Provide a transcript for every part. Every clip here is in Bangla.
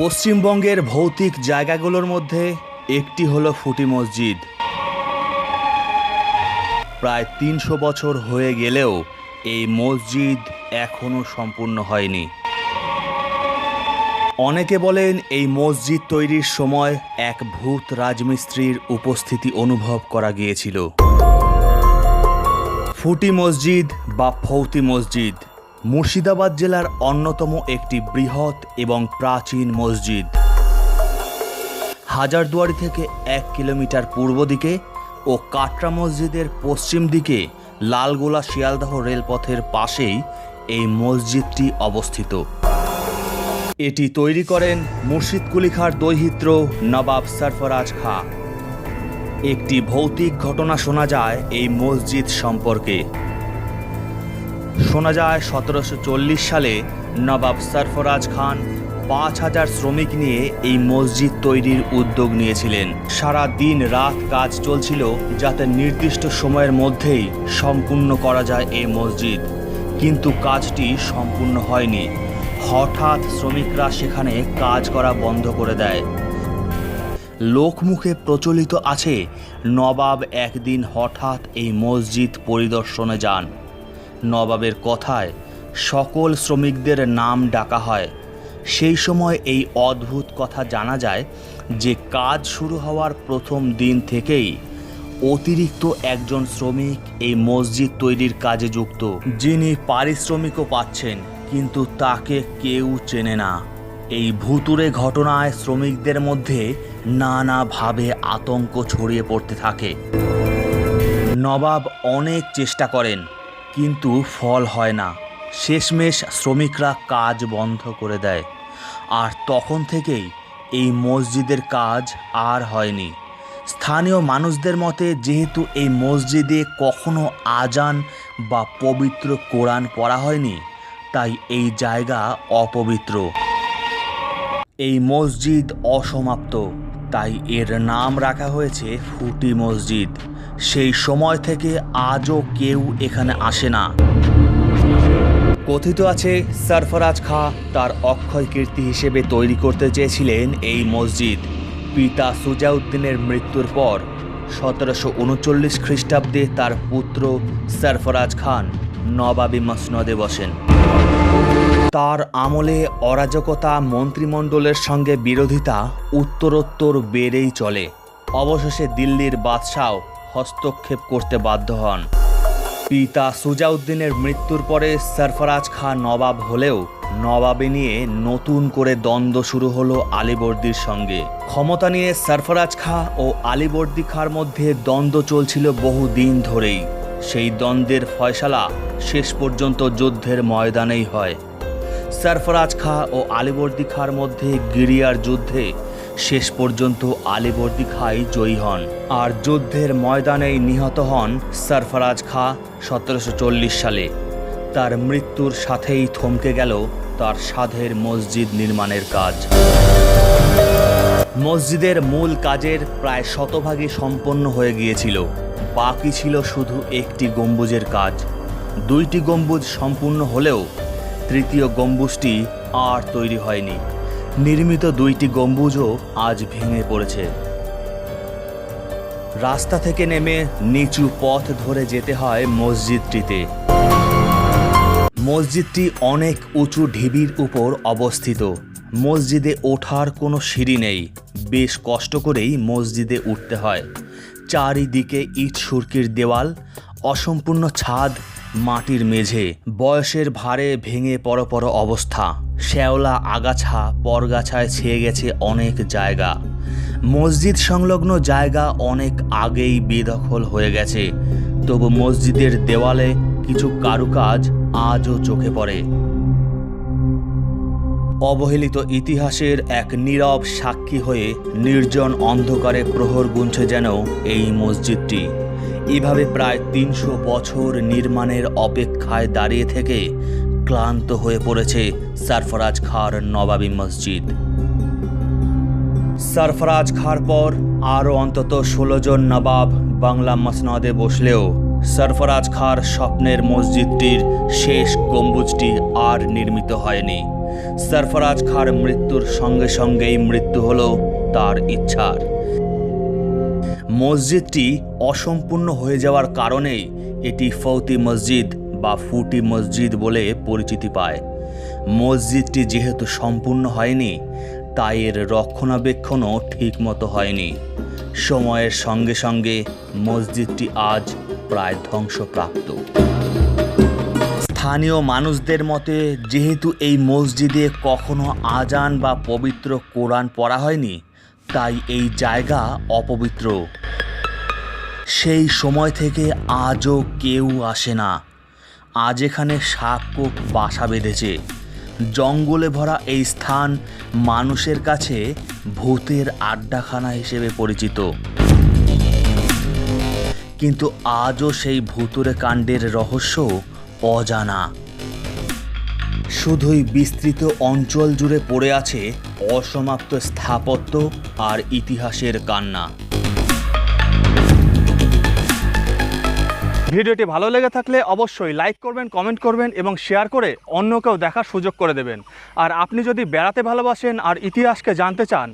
পশ্চিমবঙ্গের ভৌতিক জায়গাগুলোর মধ্যে একটি হলো ফুটি মসজিদ। প্রায় তিনশো বছর হয়ে গেলেও এই মসজিদ এখনও সম্পূর্ণ হয়নি। অনেকে বলেন এই মসজিদ তৈরির সময় এক ভূত রাজমিস্ত্রির উপস্থিতি অনুভব করা গিয়েছিল। ফুটি মসজিদ বা ফৌতি মসজিদ মুর্শিদাবাদ জেলার অন্যতম একটি বৃহৎ এবং প্রাচীন মসজিদ। হাজারদুয়ারি থেকে এক কিলোমিটার পূর্ব দিকে ও কাটরা মসজিদের পশ্চিম দিকে লালগোলা শিয়ালদহ রেলপথের পাশেই এই মসজিদটি অবস্থিত। এটি তৈরি করেন মুর্শিদ কুলিখার দৈহিত্র নবাব সরফরাজ খা। একটি ভৌতিক ঘটনা শোনা যায় এই মসজিদ সম্পর্কে। শোনা যায় সতেরোশো চল্লিশ সালে নবাব সরফরাজ খান পাঁচ হাজার শ্রমিক নিয়ে এই মসজিদ তৈরির উদ্যোগ নিয়েছিলেন। সারা দিন রাত কাজ চলছিল যাতে নির্দিষ্ট সময়ের মধ্যেই সম্পূর্ণ করা যায় এই মসজিদ। কিন্তু কাজটি সম্পূর্ণ হয়নি। হঠাৎ শ্রমিকরা সেখানে কাজ করা বন্ধ করে দেয়। লোকমুখে প্রচলিত আছে, নবাব একদিন হঠাৎ এই মসজিদ পরিদর্শনে যান। নবাবের কথায় সকল শ্রমিকদের নাম ডাকা হয়। সেই সময় এই অদ্ভুত কথা জানা যায় যে কাজ শুরু হওয়ার প্রথম দিন থেকেই অতিরিক্ত একজন শ্রমিক এই মসজিদ তৈরির কাজে যুক্ত। যিনি পারিশ্রমিকও পাচ্ছেন, কিন্তু তাকে কেউ চেনে না। এই ভুতুরে ঘটনায় শ্রমিকদের মধ্যে নানাভাবে আতঙ্ক ছড়িয়ে পড়তে থাকে। নবাব অনেক চেষ্টা করেন কিন্তু ফল হয় না। শেষমেশ শ্রমিকরা কাজ বন্ধ করে দেয়। আর তখন থেকেই এই মসজিদের কাজ আর হয়নি। স্থানীয় মানুষদের মতে, যেহেতু এই মসজিদে কখনো আজান বা পবিত্র কোরআন পড়া হয়নি, তাই এই জায়গা অপবিত্র। এই মসজিদ অসমাপ্ত, তাই এর নাম রাখা হয়েছে ফুটি মসজিদ। সেই সময় থেকে আজও কেউ এখানে আসে না। কথিত আছে, সরফরাজ খা তার অক্ষয় কীর্তি হিসেবে তৈরি করতে চেয়েছিলেন এই মসজিদ। পিতা সুজাউদ্দিনের মৃত্যুর পর সতেরোশো উনচল্লিশ খ্রিস্টাব্দে তার পুত্র সরফরাজ খান নবাবী মসনদে বসেন। তার আমলে অরাজকতা মন্ত্রিমণ্ডলের সঙ্গে বিরোধিতা উত্তরোত্তর বেড়েই চলে। অবশেষে দিল্লির বাদশাহ হস্তক্ষেপ করতে বাধ্য হন। পিতা সুজাউদ্দিনের মৃত্যুর পরে সরফরাজ খাঁ নবাব হলেও নবাবে নিয়ে নতুন করে দ্বন্দ্ব শুরু হলো আলীবর্দীর সঙ্গে। ক্ষমতা নিয়ে সরফরাজ খাঁ ও আলীবর্দী খাঁর মধ্যে দ্বন্দ্ব চলছিল বহু দিন ধরেই। সেই দ্বন্দ্বের ফয়সালা শেষ পর্যন্ত যুদ্ধের ময়দানেই হয়। সরফরাজ খাঁ ও আলীবর্দী খাঁর মধ্যে গিরিয়ার যুদ্ধে শেষ পর্যন্ত আলীবর্দী খাঁই জয়ী হন। আর যুদ্ধের ময়দানেই নিহত হন সরফরাজ খাঁ সতেরোশো সালে। তার মৃত্যুর সাথেই থমকে গেল তার সাধের মসজিদ নির্মাণের কাজ। মসজিদের মূল কাজের প্রায় শতভাগই সম্পন্ন হয়ে গিয়েছিল। বাকি ছিল শুধু একটি গম্বুজের কাজ। দুইটি গম্বুজ সম্পূর্ণ হলেও তৃতীয় গম্বুজটি আর তৈরি হয়নি। নির্মিত দুইটি গম্বুজও আজ ভেঙে পড়েছে। রাস্তা থেকে নেমে নিচু পথ ধরে যেতে হয় মসজিদটিতে। মসজিদটি অনেক উঁচু ঢিবির উপর অবস্থিত। মসজিদে ওঠার কোনো সিঁড়ি নেই। বেশ কষ্ট করেই মসজিদে উঠতে হয়। চারিদিকে ইট সুরকির দেওয়াল, অসম্পূর্ণ ছাদ মাটির মেঝে, বয়সের ভারে ভেঙে পড় অবস্থা। শ্যাওলা আগাছা পরগাছায় ছেয়ে গেছে অনেক জায়গা। মসজিদ সংলগ্ন জায়গা অনেক আগেই বেদখল হয়ে গেছে। তবু মসজিদের দেওয়ালে কিছু কারুকাজ আজও চোখে পড়ে। অবহেলিত ইতিহাসের এক নীরব সাক্ষী হয়ে নির্জন অন্ধকারে প্রহর গুনছে যেন এই মসজিদটি। এভাবে প্রায় তিনশো বছর নির্মাণের অপেক্ষায় দাঁড়িয়ে থেকে ক্লান্ত হয়ে পড়েছে সরফরাজ খাঁর নবাবী মসজিদ। সরফরাজ খাঁর পর আরও অন্তত ষোলো জন নবাব বাংলা মসনদে বসলেও সরফরাজ খাঁর স্বপ্নের মসজিদটির শেষ গম্বুজটি আর নির্মিত হয়নি। সরফরাজ খাঁর মৃত্যুর সঙ্গে সঙ্গেই মৃত্যু হলো তার ইচ্ছার। মসজিদটি অসম্পূর্ণ হয়ে যাওয়ার কারণেই এটি ফৌতি মসজিদ বা ফুটি মসজিদ বলে পরিচিতি পায়। মসজিদটি যেহেতু সম্পূর্ণ হয়নি, তাই এর রক্ষণাবেক্ষণও ঠিকমতো হয়নি। সময়ের সঙ্গে সঙ্গে মসজিদটি আজ প্রায় ধ্বংসপ্রাপ্ত। স্থানীয় মানুষদের মতে, যেহেতু এই মসজিদে কখনো আজান বা পবিত্র কোরআন পড়া হয়নি, তাই এই জায়গা অপবিত্র। সেই সময় থেকে আজও কেউ আসে না। আজ এখানে সাপকোপ বাসা বেঁধেছে। জঙ্গলে ভরা এই স্থান মানুষের কাছে ভূতের আড্ডাখানা হিসেবে পরিচিত। কিন্তু আজও সেই ভুতুরে কাণ্ডের রহস্য অজানা। শুধুই বিস্তৃত অঞ্চল জুড়ে পড়ে আছে অসমাপ্ত স্থাপত্য আর ইতিহাসের কান্না। ভিডিওটি ভালো লেগে থাকলে অবশ্যই লাইক করবেন, কমেন্ট করবেন এবং শেয়ার করে অন্যকেও দেখার সুযোগ করে দেবেন। আর আপনি যদি বেড়াতে ভালোবাসেন আর ইতিহাসকে জানতে চান,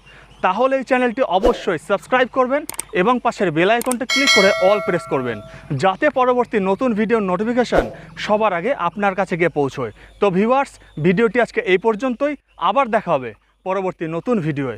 তাহলে এই চ্যানেলটি অবশ্যই সাবস্ক্রাইব করবেন এবং পাশের বেল আইকনটা ক্লিক করে অল প্রেস করবেন, যাতে পরবর্তী নতুন ভিডিওর নোটিফিকেশান সবার আগে আপনার কাছে গিয়ে পৌঁছয়। তো ভিউয়ার্স, ভিডিওটি আজকে এই পর্যন্তই। আবার দেখা হবে পরবর্তী নতুন ভিডিওয়ে।